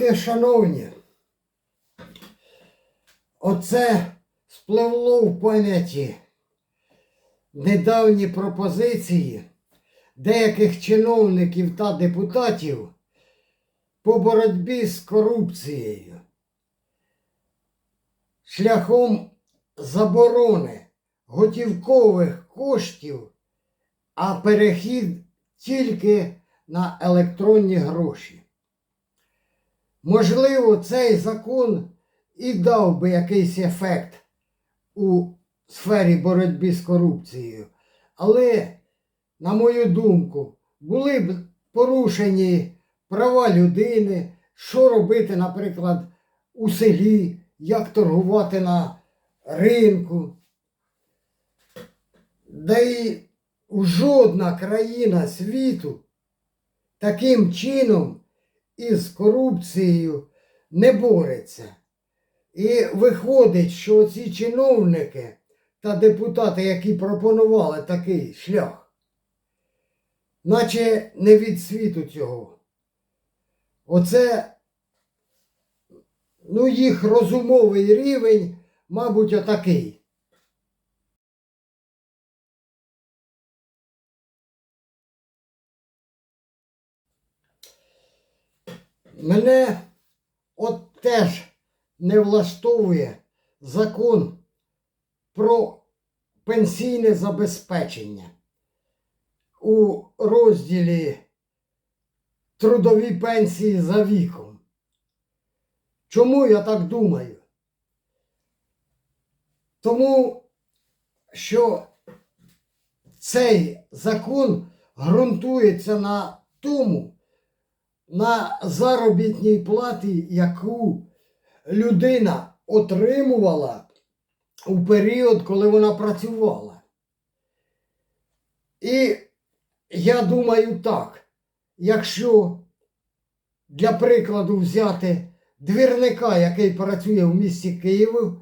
Слухайте, шановні, оце спливло в пам'яті недавні пропозиції деяких чиновників та депутатів по боротьбі з корупцією шляхом заборони готівкових коштів, а перехід тільки на електронні гроші. Можливо, цей закон і дав би якийсь ефект у сфері боротьби з корупцією. Але, на мою думку, були б порушені права людини, що робити, наприклад, у селі, як торгувати на ринку. Да і жодна країна світу таким чином із корупцією не бореться. І виходить, що ці чиновники та депутати, які пропонували такий шлях, наче не від світу цього. Оце ну, їх розумовий рівень, мабуть, отакий. Мене от теж не влаштовує закон про пенсійне забезпечення у розділі трудові пенсії за віком. Чому я так думаю? Тому що цей закон ґрунтується на тому, на заробітній платі, яку людина отримувала у період, коли вона працювала. І я думаю так, якщо для прикладу взяти двірника, який працює в місті Києві,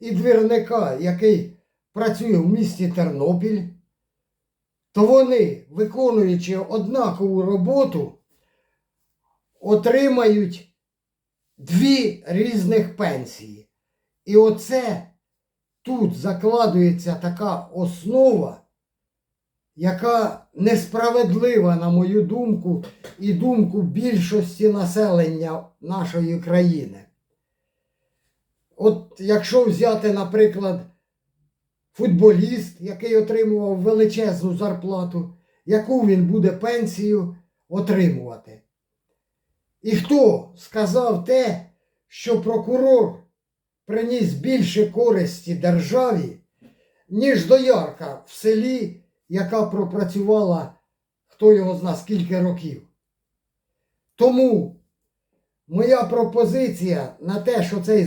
і двірника, який працює в місті Тернопіль, то вони, виконуючи однакову роботу, отримають дві різних пенсії. І оце тут закладується така основа, яка несправедлива, на мою думку, і думку більшості населення нашої країни. От якщо взяти, наприклад, футболіст, який отримував величезну зарплату, яку він буде пенсію отримувати. І хто сказав те, що прокурор приніс більше користі державі, ніж доярка в селі, яка пропрацювала хто його зна скільки років. Тому моя пропозиція на те, що цей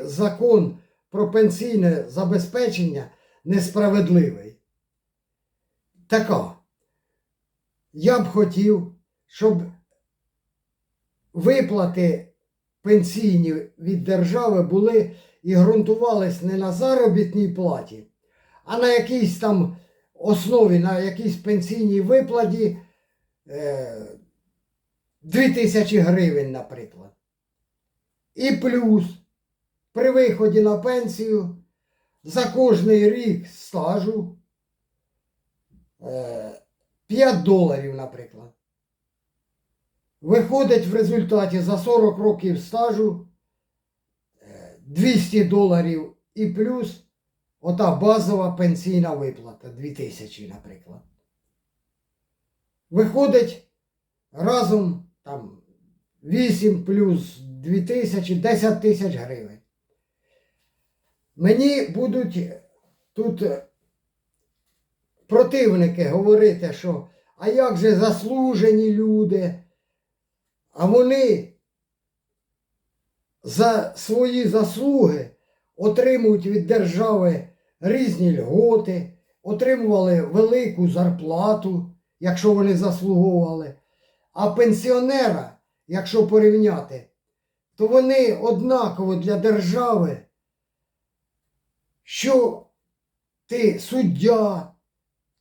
закон про пенсійне забезпечення несправедливий. Така. Я б хотів, щоб виплати пенсійні від держави були і ґрунтувались не на заробітній платі, а на якійсь там основі, на якійсь пенсійній виплаті е, 2000 гривень, наприклад. І плюс при виході на пенсію за кожний рік стажу е, 5 доларів, наприклад. Виходить в результаті за 40 років стажу е, 200 доларів і плюс ота базова пенсійна виплата 2000, наприклад. Виходить разом там 8 плюс 2000, 10 тисяч гривень. Мені будуть тут е, противники говорити, що а як же заслужені люди? А вони за свої заслуги отримують від держави різні льготи, отримували велику зарплату, якщо вони заслуговували. А пенсіонера, якщо порівняти, то вони однаково для держави, що ти суддя,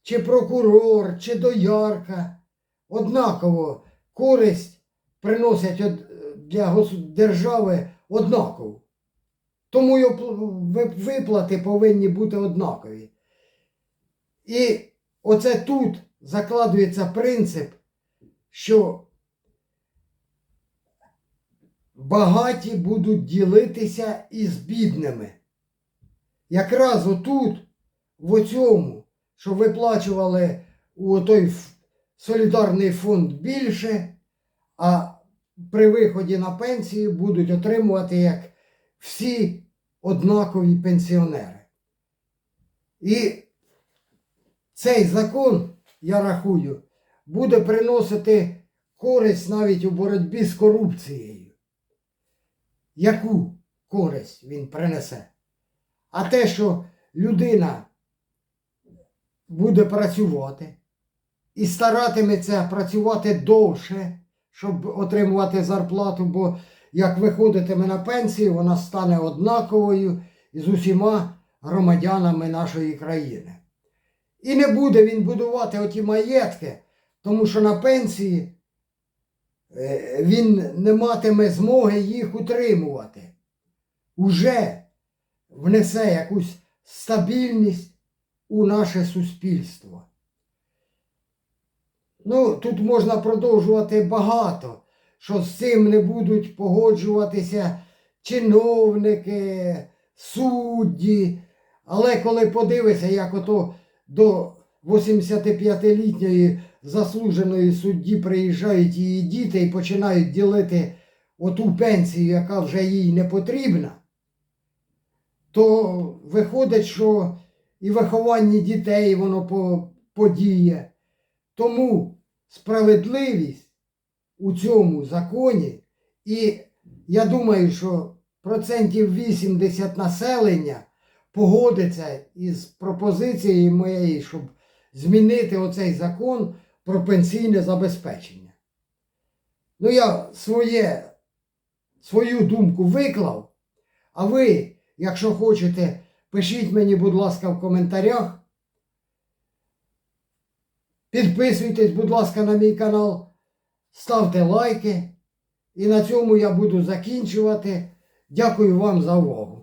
чи прокурор, чи доярка, однаково користь приносять для держави однакову. Тому виплати повинні бути однакові. І оце тут закладується принцип, що багаті будуть ділитися із бідними. Якраз отут, в оцьому, що виплачували у той солідарний фонд більше, а при виході на пенсію будуть отримувати як всі однакові пенсіонери. І цей закон, я рахую, буде приносити користь навіть у боротьбі з корупцією. Яку користь він принесе? А те, що людина буде працювати і старатиметься працювати довше, щоб отримувати зарплату, бо як виходитиме на пенсію, вона стане однаковою з усіма громадянами нашої країни. І не буде він будувати оті маєтки, тому що на пенсії е, він не матиме змоги їх утримувати. Уже внесе якусь стабільність у наше суспільство. Ну, тут можна продовжувати багато, що з цим не будуть погоджуватися чиновники, судді. Але коли подивишся, як ото до 85-літньої заслуженої судді приїжджають її діти і починають ділити оту пенсію, яка вже їй не потрібна, то виходить, що і виховання дітей воно по- подіє. Тому справедливість у цьому законі, і я думаю, що процентів 80 населення погодиться із пропозицією моєї, щоб змінити оцей закон про пенсійне забезпечення. Ну, я своє, свою думку виклав, а ви, якщо хочете, пишіть мені, будь ласка, в коментарях. Підписуйтесь, будь ласка, на мій канал, ставте лайки. І на цьому я буду закінчувати. Дякую вам за увагу.